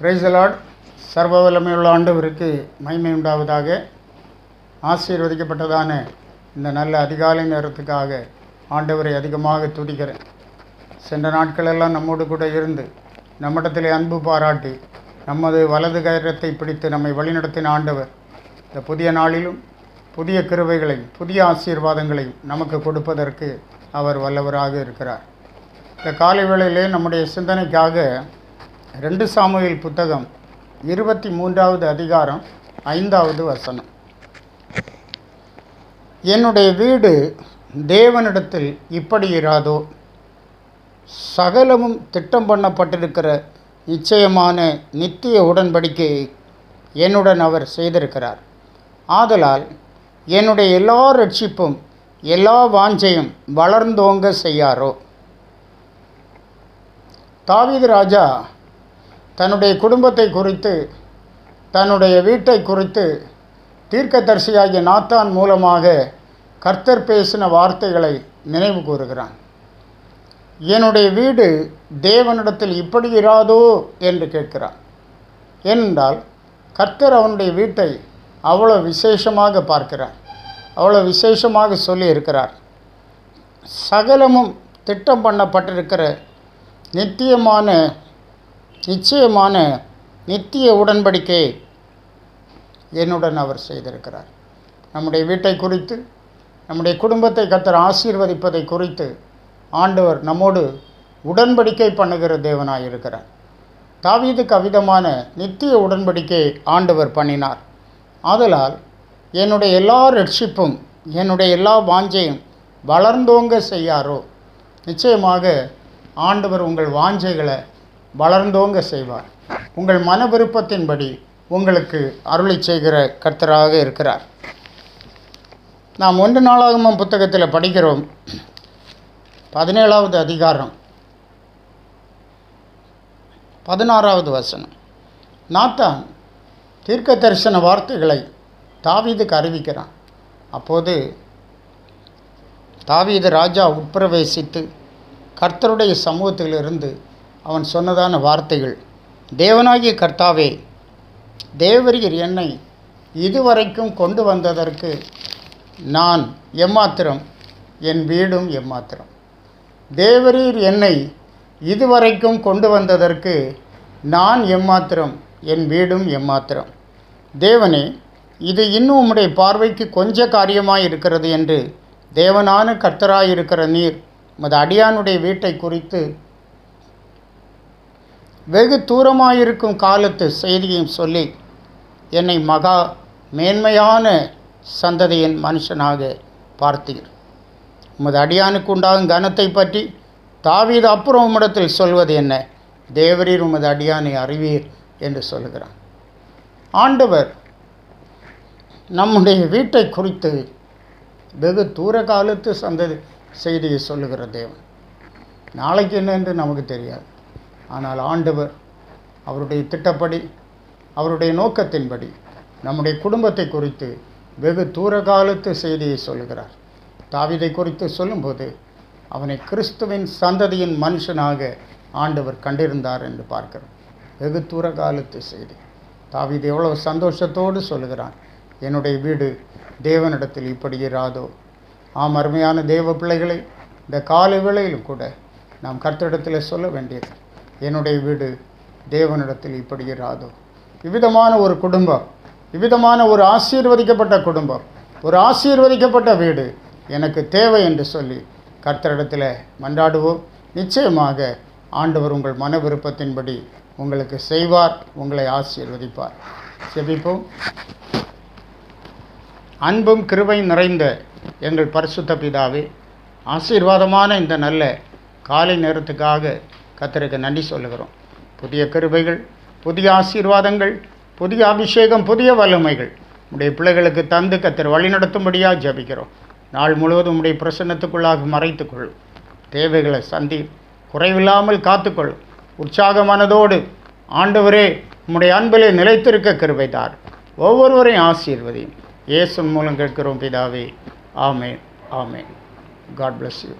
பிரைசலாட் சர்வ வல்லமையுள்ள ஆண்டவருக்கு மகிமை உண்டாவதாக. ஆசீர்வதிக்கப்பட்டதான இந்த நல்ல அதிகாலை நேரத்துக்காக ஆண்டவரை அதிகமாக துதிக்கிறேன். சென்ற நாட்களெல்லாம் நம்மோடு கூட இருந்து நம்மிடத்திலே அன்பு பாராட்டி நமது வலது கயிறத்தை பிடித்து நம்மை வழிநடத்தின ஆண்டவர் இந்த புதிய நாளிலும் புதிய கிருவைகளையும் புதிய ஆசீர்வாதங்களையும் நமக்கு கொடுப்பதற்கு அவர் வல்லவராக இருக்கிறார். இந்த காலை வேளையிலே நம்முடைய சிந்தனைக்காக ரெண்டு சாமுவேல் புத்தகம் இருபத்தி மூன்றாவது அதிகாரம் ஐந்தாவது வசனம். என்னுடைய வீடு தேவனிடத்தில் இப்படி இராதோ? சகலமும் திட்டம் பண்ணப்பட்டிருக்கிற நிச்சயமான நித்திய உடன்படிக்கையை என்னுடன் அவர் செய்திருக்கிறார். ஆதலால் என்னுடைய எல்லா ரட்சிப்பும் எல்லா வாஞ்சையும் வளர்ந்தோங்க செய்யாரோ? தாவீது ராஜா தன்னுடைய குடும்பத்தை குறித்து தன்னுடைய வீட்டை குறித்து தீர்க்கதரிசியாகிய நாத்தான் மூலமாக கர்த்தர் பேசின வார்த்தைகளை நினைவு கூறுகிறான். என்னுடைய வீடு தேவனிடத்தில் இப்படி இராதோ? என்று கேட்கிறான். ஏனென்றால் கர்த்தர் அவனுடைய வீட்டை அவ்வளோ விசேஷமாக பார்க்கிறார். அவ்வளோ விசேஷமாக சொல்லி இருக்கிறார் சகலமும் திட்டம் பண்ணப்பட்டிருக்கிற நித்தியமான நிச்சயமான நித்திய உடன்படிக்கை என்னுடன் அவர் செய்திருக்கிறார். நம்முடைய வீட்டை குறித்து நம்முடைய குடும்பத்தை கத்தர் ஆசீர்வதிப்பதை குறித்து ஆண்டவர் நம்மோடு உடன்படிக்கை பண்ணுகிற தேவனாக இருக்கிறார். தாவீதுக்கு அவிதமான நித்திய உடன்படிக்கை ஆண்டவர் பண்ணினார். ஆதலால் என்னுடைய எல்லா ரட்சிப்பும் என்னுடைய எல்லா வாஞ்சையும் வளர்ந்தோங்க செய்யாரோ? நிச்சயமாக ஆண்டவர் உங்கள் வாஞ்சைகளை வளர்ந்தோங்க செய்வார். உங்கள் மன விருப்பத்தின்படி உங்களுக்கு அருளை செய்கிற கர்த்தராக இருக்கிறார். நாம் ஒன்று நாளாகமம் புத்தகத்தில் படிக்கிறோம். பதினேழாவது அதிகாரம். பதினாறாவது வசனம். நாத்தான் தீர்க்க தரிசன வார்த்தைகளை தாவீதுக்கு அறிவிக்கிறான். அப்போது தாவீது ராஜா உட்பிரவேசித்து கர்த்தருடைய சமூகத்திலிருந்து அவன் சொன்னதான வார்த்தைகள் தேவனாகிய கர்த்தாவே தேவரீர் என்னை இதுவரைக்கும் கொண்டு வந்ததற்கு நான் எம்மாத்திரம் என் வீடும் எம்மாத்திரம். தேவரீர் என்னை இதுவரைக்கும் கொண்டு வந்ததற்கு நான் எம்மாத்திரம் என் வீடும் எம்மாத்திரம். தேவனே இது இன்னும் உம்முடைய பார்வைக்கு கொஞ்ச காரியமாய் இருக்கிறது என்று தேவனான கர்த்தராயிருக்கிற நீர் மது அடியானுடைய வீட்டை குறித்து வெகு தூரமாயிருக்கும் காலத்து செய்தியும் சொல்லி என்னை மகா மேன்மையான சந்ததியின் மனுஷனாக பார்த்தீர். உமது அடியானுக்கு உண்டாகும் கனத்தை பற்றி தாவீது அப்புறம் உம்மிடத்தில் சொல்வது என்ன? தேவரீர் உமது அடியானை அறிவீர் என்று சொல்கிறான் ஆண்டவர் நம்முடைய வீட்டை குறித்து வெகு தூர காலத்து சந்ததி செய்தியை சொல்லுகிற தேவன். நாளைக்கு என்ன என்று நமக்கு தெரியாது. ஆனால் ஆண்டவர் அவருடைய திட்டப்படி அவருடைய நோக்கத்தின்படி நம்முடைய குடும்பத்தை குறித்து வெகு தூர காலத்து செய்தியை சொல்லுகிறார். தாவிதை குறித்து சொல்லும்போது அவனை கிறிஸ்துவின் சந்ததியின் மனுஷனாக ஆண்டவர் கண்டிருந்தார் என்று பார்க்கிறோம். வெகு தூர காலத்து செய்தி. தாவீது எவ்வளவு சந்தோஷத்தோடு சொல்லுகிறான் என்னுடைய வீடு தேவனிடத்தில் இப்படி இராதோ? ஆம் அருமையான தேவ பிள்ளைகளை இந்த காலை வேளையிலும் கூட நாம் கர்த்தரிடத்தில் சொல்ல வேண்டியது. என்னுடைய வீடு தேவனிடத்தில் இப்படி இராதோ. இவ்விதமான ஒரு குடும்பம் இவ்விதமான ஒரு ஆசீர்வதிக்கப்பட்ட குடும்பம் ஒரு ஆசீர்வதிக்கப்பட்ட வீடு எனக்கு தேவை என்று சொல்லி கர்த்தரிடத்தில் மன்றாடுவோம். நிச்சயமாக ஆண்டவர் உங்கள் மன விருப்பத்தின்படி உங்களுக்கு செய்வார் உங்களை ஆசீர்வதிப்பார். செபிப்போம் அன்பும் கிருபை நிறைந்த எங்கள் பரிசுத்த பிதாவே ஆசீர்வாதமான இந்த நல்ல காலை நேரத்துக்காக கத்தருக்கு நன்றி சொல்லுகிறோம். புதிய கிருபைகள் புதிய ஆசீர்வாதங்கள் புதிய அபிஷேகம் புதிய வல்லமைகள் உடைய பிள்ளைகளுக்கு தந்து கத்தர் வழிநடத்தும்படியாக ஜபிக்கிறோம். நாள் முழுவதும் உடைய பிரசன்னத்துக்குள்ளாக மறைத்துக்கொள்ளும். தேவைகளை சந்தி குறைவில்லாமல் காத்துக்கொள்ளும். உற்சாகமானதோடு ஆண்டவரே உம்முடைய அன்பிலே நிலைத்திருக்க கிருபைதார். ஒவ்வொருவரையும் ஆசீர்வதியும். இயேசு மூலம் கேட்கிறோம் பிதாவே. ஆமேன் ஆமேன். God bless you